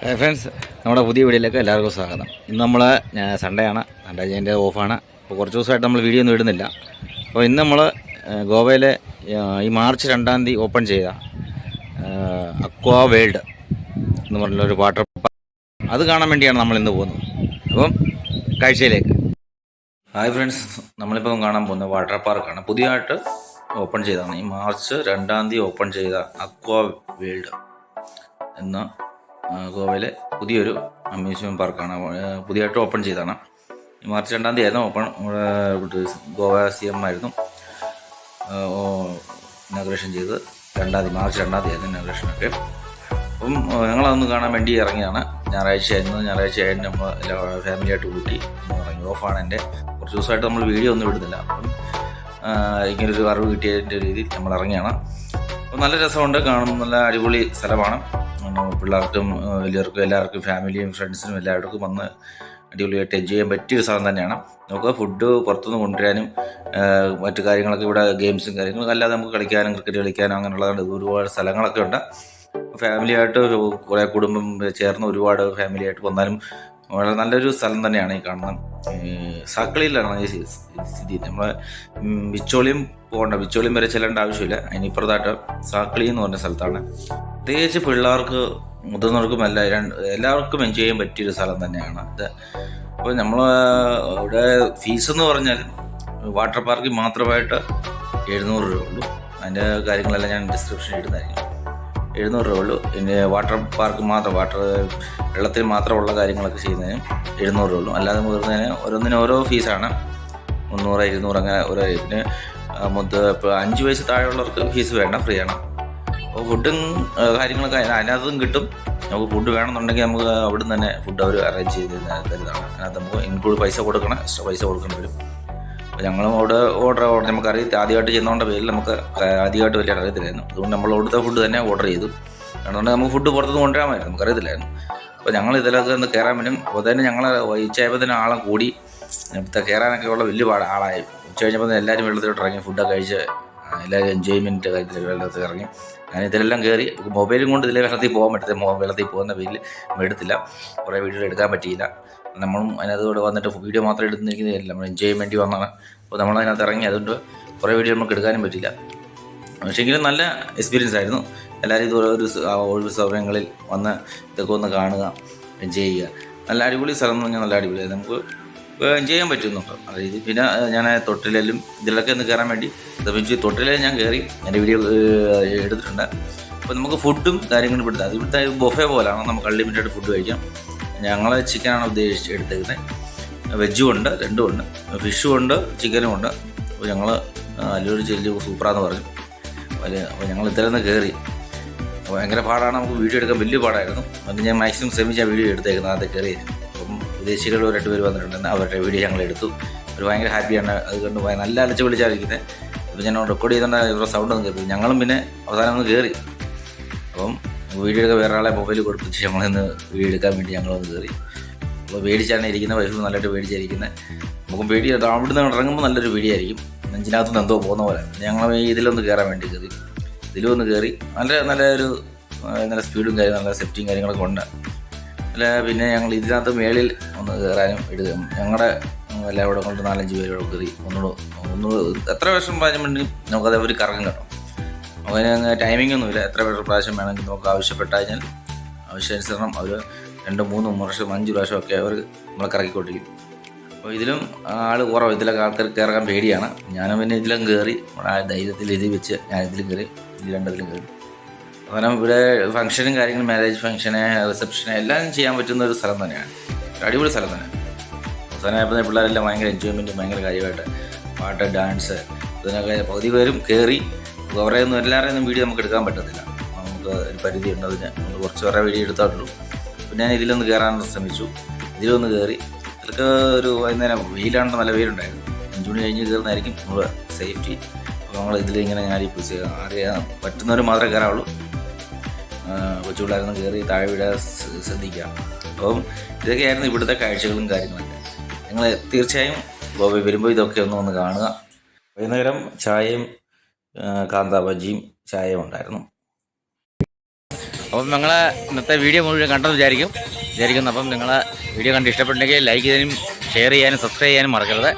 Hi friends നമ്മുടെ പുതിയ വീഡിയോയിലേക്ക് എല്ലാവർക്കും സ്വാഗതം. ഇന്ന് നമ്മൾ സൺഡേ ആണ്. സൺഡേ എന്റെ ഓഫാണ്. അപ്പോൾ കുറച്ച് ദിവസമായിട്ട് നമ്മൾ വീഡിയോ ഒന്നും ഇടുന്നില്ല. അപ്പോൾ ഇന്ന് നമ്മൾ ഗോവയിലെ ഈ മാർച്ച് രണ്ടാം തീയതി ഓപ്പൺ ചെയ്ത അക്വാ വേൾഡ് എന്ന് പറഞ്ഞ ഒരു വാട്ടർ അത് കാണാൻ വേണ്ടിയാണ് നമ്മൾ ഇന്ന് പോകുന്നത്. അപ്പം കാഴ്ചയിലേക്ക്. ഹായ് ഫ്രണ്ട്സ് നമ്മളിപ്പോൾ കാണാൻ പോകുന്നത് വാട്ടർ പാർക്കാണ് പുതിയതായിട്ട് ഓപ്പൺ ചെയ്തതാണ്. ഈ മാർച്ച് രണ്ടാം തീയതി ഓപ്പൺ ചെയ്ത അക്വാ വേൾഡ് എന്ന ഗോവയിലെ പുതിയൊരു അമ്യൂസ്മെന്റ് പാർക്കാണ്. പുതിയതായിട്ട് ഓപ്പൺ ചെയ്തതാണ്. മാർച്ച് രണ്ടാം തീയതി ആയിരുന്നു ഓപ്പൺ. ഗോവ സി എം ആയിരുന്നു ഇനാഗ്രേഷൻ ചെയ്ത് രണ്ടാം തീയതി മാർച്ച് രണ്ടാം തീയതി ആയിരുന്നു ഇനാഗ്രേഷനൊക്കെ. അപ്പം ഞങ്ങളതൊന്ന് കാണാൻ വേണ്ടി ഇറങ്ങിയതാണ്. ഞായറാഴ്ച ആയിരുന്നു. ഞായറാഴ്ച ആയിരുന്നു നമ്മൾ എല്ലാ ഫാമിലിയായിട്ട് കൂട്ടി ഇറങ്ങി. ഓഫാണ് എന്റെ. കുറച്ച് ദിവസമായിട്ട് നമ്മൾ വീഡിയോ ഒന്നും ഇടുന്നില്ല. അപ്പം ഒരു അറിവ് കിട്ടിയതിന്റെ രീതിയിൽ നമ്മൾ ഇറങ്ങിയാണ് അപ്പോൾ നല്ല രസമുണ്ട്. കാണുന്ന നല്ല അടിപൊളി സ്ഥലമാണ്. പിള്ളേർക്കും വലിയവർക്കും എല്ലാവർക്കും ഫാമിലിയും ഫ്രണ്ട്സിനും എല്ലാവർക്കും വന്ന് അടിപൊളിയായിട്ട് എൻജോയ് ചെയ്യാൻ പറ്റിയൊരു സ്ഥലം തന്നെയാണ്. നമുക്ക് ഫുഡ് പുറത്തുനിന്ന് കൊണ്ടുവരാനും മറ്റു കാര്യങ്ങളൊക്കെ ഇവിടെ ഗെയിംസും കാര്യങ്ങളും അല്ലാതെ നമുക്ക് കളിക്കാനും ക്രിക്കറ്റ് കളിക്കാനും അങ്ങനെയുള്ളതാണ് ഒരുപാട് സ്ഥലങ്ങളൊക്കെ ഉണ്ട്. ഫാമിലിയായിട്ട് കുറേ കുടുംബം ചേർന്ന് ഒരുപാട് ഫാമിലിയായിട്ട് വന്നാലും വളരെ നല്ലൊരു സ്ഥലം തന്നെയാണ് ഈ കാണുന്നത് സക്കളിയിലാണ് ഈ സ്ഥി- സ്ഥിതി. നമ്മളെ ഉം, വിച്ചോളിയും പോകണ്ട വിച്ചോളിയും വരെ ചെല്ലേണ്ട ആവശ്യമില്ല. അതിനിപ്പുറത്തായിട്ട് സാക്കളി എന്ന് പറഞ്ഞ സ്ഥലത്താണ്. പ്രത്യേകിച്ച് പിള്ളേർക്ക് മുതിർന്നവർക്കും എല്ലാ എല്ലാവർക്കും എൻജോയ് ചെയ്യാൻ പറ്റിയൊരു സ്ഥലം തന്നെയാണ് ഇത്. അപ്പോൾ നമ്മൾ ഇവിടെ ഫീസ് എന്ന് പറഞ്ഞാൽ വാട്ടർ പാർക്കിൽ മാത്രമായിട്ട് എഴുന്നൂറ് രൂപ ഉള്ളൂ. അതിന്റെ കാര്യങ്ങളെല്ലാം ഞാൻ ഡിസ്ക്രിപ്ഷൻ ഇടുന്നതായിരിക്കും. എഴുന്നൂറ് രൂപ ഉള്ളൂ. പിന്നെ വാട്ടർ പാർക്ക് മാത്രം വാട്ടർ വെള്ളത്തിൽ മാത്രമുള്ള കാര്യങ്ങളൊക്കെ ചെയ്യുന്നതിന് എഴുന്നൂറ് രൂപ ഉള്ളൂ. അല്ലാതെ മുതിർന്നതിന് ഓരോന്നിന് ഓരോ ഫീസാണ് മുന്നൂറ് ഇരുന്നൂറ് അങ്ങനെ ഓരോ ഇതിന് മുത്ത് ഇപ്പോൾ അഞ്ച് വയസ്സ് താഴെയുള്ളവർക്ക് ഫീസ് വേണ്ട ഫ്രീ ആണ്. അപ്പോൾ ഫുഡും കാര്യങ്ങളൊക്കെ അതിന- അതിനകത്തും കിട്ടും. നമുക്ക് ഫുഡ് വേണമെന്നുണ്ടെങ്കിൽ നമുക്ക് അവിടെ നിന്ന് തന്നെ ഫുഡ് അവർ അറേഞ്ച് ചെയ്ത് തരുന്ന- തരുന്നതാണ്. അതിനകത്ത് നമുക്ക് ഇൻക്ലൂഡ് പൈസ കൊടുക്കണം എക്സ്ട്രാ പൈസ കൊടുക്കേണ്ടി വരും. അപ്പോൾ ഞങ്ങളും അവിടെ ഓർഡർ ഓർഡർ നമുക്കറിയാം ആദ്യമായിട്ട് ചെന്നോണ്ട പേരിൽ നമുക്ക് ആദ്യമായിട്ട് വലിയ അറിയത്തില്ലായിരുന്നു. അതുകൊണ്ട് നമ്മൾ അവിടുത്തെ ഫുഡ് തന്നെ ഓർഡർ ചെയ്തു. അതുകൊണ്ട് നമുക്ക് ഫുഡ് പുറത്തുനിന്ന് കൊണ്ടുവരാമായിരുന്നു. നമുക്കറിയത്തില്ലായിരുന്നു അപ്പോൾ ഞങ്ങൾ ഇതിലൊക്കെ ഒന്ന് കയറാൻ പറ്റും അപ്പോൾ തന്നെ ഞങ്ങൾ ഉച്ചയായപ്പോൾ തന്നെ ആളെ കൂടി ഇപ്പോഴത്തെ കയറാനൊക്കെ ഉള്ള വലിയ പാട് ആളായി. ഉച്ച കഴിഞ്ഞപ്പോൾ എല്ലാവരും വെള്ളത്തിലോട്ട് ഇറങ്ങി ഫുഡൊക്കെ കഴിച്ച് എല്ലാവരും എൻജോയ്മെന്റ് കാര്യത്തിൽ വെള്ളത്തിൽ ഇറങ്ങി അങ്ങനെ ഇതിലെല്ലാം കയറി മൊബൈലും കൊണ്ട് ഇതിലെ വെള്ളത്തിൽ പോകാൻ പറ്റത്തില്ല. വെള്ളത്തിൽ പോകുന്ന പേരിൽ എടുത്തില്ല. കുറേ വീഡിയോ എടുക്കാൻ പറ്റിയില്ല. നമ്മളും അതിനകത്തോടെ വന്നിട്ട് വീഡിയോ മാത്രം എടുത്തിരിക്കുന്നതല്ല നമ്മൾ എൻജോയ്മെന്റ് വന്നാണ് അപ്പോൾ നമ്മൾ അതിനകത്ത് ഇറങ്ങി അതുകൊണ്ട് കുറേ വീഡിയോ നമുക്ക് എടുക്കാനും പറ്റില്ല. പക്ഷേങ്കിലും നല്ല എക്സ്പീരിയൻസ് ആയിരുന്നു. എല്ലാവരും ഇതുപോലെ ഒരു ഒഴിവ് സമയങ്ങളിൽ വന്ന് ഇതൊക്കെ ഒന്ന് കാണുക എൻജോയ് ചെയ്യുക. നല്ല അടിപൊളി സ്ഥലം എന്ന് പറഞ്ഞാൽ നല്ല അടിപൊളിയായി നമുക്ക് ചെയ്യാൻ പറ്റുന്നുണ്ട് രീതി. പിന്നെ ഞാൻ തൊട്ടിലും ഇതിലൊക്കെ ഒന്ന് കയറാൻ വേണ്ടി വെച്ച് തൊട്ടിലും ഞാൻ കയറി എന്റെ വീഡിയോ എടുത്തിട്ടുണ്ട്. അപ്പോൾ നമുക്ക് ഫുഡും കാര്യങ്ങളും ഇവിടുത്തെ അത് ഇവിടുത്തെ ബൊഫെ പോലാണ് നമുക്ക് അൺലിമിറ്റഡ് ഫുഡ് കഴിക്കാം. ഞങ്ങൾ ചിക്കനാണ് ഉദ്ദേശിച്ച് എടുത്തേക്കുന്നത് വെജും ഉണ്ട് രണ്ടും ഉണ്ട്. ഫിഷും ഉണ്ട് ചിക്കനും ഉണ്ട്. അപ്പോൾ ഞങ്ങൾ അല്ലൂർ ചെല്ലി സൂപ്പറാന്ന് പറഞ്ഞു. വലിയ അപ്പോൾ ഞങ്ങൾ ഇത്തരം കയറി ഭയങ്കര പാടാണ്. നമുക്ക് വീഡിയോ എടുക്കാൻ വലിയ പാടായിരുന്നു. അത് ഞാൻ മാക്സിമം ശ്രമിച്ചാൽ വീഡിയോ എടുത്തേക്കുന്നത് അത് കയറി വിദേശികൾ ഒരു പേര് വന്നിട്ടുണ്ടെന്ന് അവരുടെ വീഡിയോ ഞങ്ങൾ എടുത്തു. അവർ ഭയങ്കര ഹാപ്പിയാണ് അത് കണ്ട് നല്ല അലച്ച് വിളിച്ചായിരിക്കുന്നത് അപ്പോൾ ഞാൻ റെക്കോർഡ് ചെയ്തുകൊണ്ട് ഇവരുടെ സൗണ്ട് ഒന്നും കേൾക്കും ഞങ്ങളും പിന്നെ അവസാനം ഒന്ന് കയറി അപ്പം വീഡിയോ എടുക്കാൻ വേറെ ആളെ മൊബൈൽ കൊടുപ്പിച്ച് ഞങ്ങളിന്ന് വീഡിയോ എടുക്കാൻ വേണ്ടി ഞങ്ങളൊന്ന് കയറി അപ്പോൾ പേടിച്ചാണ് ഇരിക്കുന്നത് വൈഫ് നല്ലതായിട്ട് പേടിച്ചായിരിക്കുന്നത് നമുക്ക് പേടി. അവിടുന്ന് ഇറങ്ങുമ്പോൾ നല്ലൊരു പേടിയായിരിക്കും. നെഞ്ചിനകത്തുനിന്ന് എന്തോ പോകുന്ന പോലെ. ഞങ്ങൾ ഇതിലൊന്ന് കയറാൻ വേണ്ടി കയറി ഇതിലും ഒന്ന് കയറി നല്ല നല്ല ഒരു ആ, നല്ല സ്പീഡും കാര്യം നല്ല സെഫ്റ്റിയും കാര്യങ്ങളൊക്കെ ഉണ്ട്. പിന്നെ ഞങ്ങൾ ഇതിനകത്ത് മേളിൽ ഒന്ന് കയറാനും എടുക്കുക ഞങ്ങളുടെ എല്ലാം ഇവിടെ കൊണ്ട് നാലഞ്ച് പേര് ഇവിടെ കയറി ഒന്നുകൂടെ ഒന്ന് എത്ര വർഷം വേണ്ടി നമുക്കത് ഒരു കറങ്ങും കേട്ടോ. നമുക്കതിന് ടൈമിംഗ് ഒന്നുമില്ല എത്ര പ്രാവശ്യം വേണമെങ്കിൽ നമുക്ക് ആവശ്യപ്പെട്ടാൽ കഴിഞ്ഞാൽ ആവശ്യാനുസരണം അവർ രണ്ട് മൂന്ന് വർഷം അഞ്ച് പ്രാവശ്യം ഒക്കെ അവർ നമ്മളെ കറക്കിക്കൊണ്ടിരിക്കും. അപ്പോൾ ഇതിലും ആൾ കുറവ്. ഇതിലൊക്കെ ആൾക്കാർ കയറാൻ പേടിയാണ്. ഞാനും പിന്നെ ഇതിലും കയറി ധൈര്യത്തിൽ എഴുതി വെച്ച് ഞാൻ ഇതിലും കയറി ഇത് രണ്ടതിലും കയറി കാരണം ഇവിടെ ഫംഗ്ഷനും കാര്യങ്ങളും മാരേജ് ഫംഗ്ഷന് റിസപ്ഷന് എല്ലാം ചെയ്യാൻ പറ്റുന്ന ഒരു സ്ഥലം തന്നെയാണ്. അടിപൊളി സ്ഥലം തന്നെ. അവസാനമായപ്പോൾ പിള്ളേരെല്ലാം ഭയങ്കര എൻജോയ്മെന്റും ഭയങ്കര കാര്യമായിട്ട് പാട്ട് ഡാൻസ് ഇതിനൊക്കെ പകുതി പേരും കയറി കുറേ ഒന്നും എല്ലാവരെയും ഒന്നും വീഡിയോ നമുക്ക് എടുക്കാൻ പറ്റത്തില്ല. നമുക്ക് ഒരു പരിധി ഉണ്ട് അതിന്. നമ്മൾ കുറച്ച് പേരെ വീഡിയോ എടുത്താട്ടുള്ളൂ. പിന്നെ ഞാൻ ഇതിലൊന്ന് കയറാൻ ശ്രമിച്ചു. ഇതിലൊന്ന് കയറി ഇതിലൊക്കെ ഒരു വൈകുന്നേരം വെയിലാണെന്ന് നല്ല വെയിലുണ്ടായിരുന്നു. അഞ്ച് മണി കഴിഞ്ഞ് കയറുന്നതായിരിക്കും നമ്മൾ സേഫ്റ്റി അപ്പോൾ നമ്മൾ ഇതിലിങ്ങനെ ഞാൻ അറിയാൻ പറ്റുന്നവർ മാത്രമേ കയറാവുള്ളൂ കൊച്ചുപിള്ളേരൊന്നും കയറി താഴെ വിടാൻ ശ്രദ്ധിക്കാം അപ്പം ഇതൊക്കെയായിരുന്നു ഇവിടുത്തെ കാഴ്ചകളും കാര്യങ്ങളൊക്കെ. നിങ്ങൾ തീർച്ചയായും ഗോവയിൽ വരുമ്പോൾ ഇതൊക്കെ ഒന്ന് ഒന്ന് കാണുക. വൈകുന്നേരം ചായയും കാന്താ ബജിയും ചായയും ഉണ്ടായിരുന്നു. അപ്പം നിങ്ങൾ ഇന്നത്തെ വീഡിയോ മുഴുവൻ കണ്ടെന്ന് വിചാരിക്കും. വിചാരിക്കുന്നു. അപ്പം നിങ്ങൾ വീഡിയോ കണ്ട് ഇഷ്ടപ്പെട്ടുണ്ടെങ്കിൽ ലൈക്ക് ചെയ്യാനും ഷെയർ ചെയ്യാനും സബ്സ്ക്രൈബ് ചെയ്യാനും മറക്കരുത്.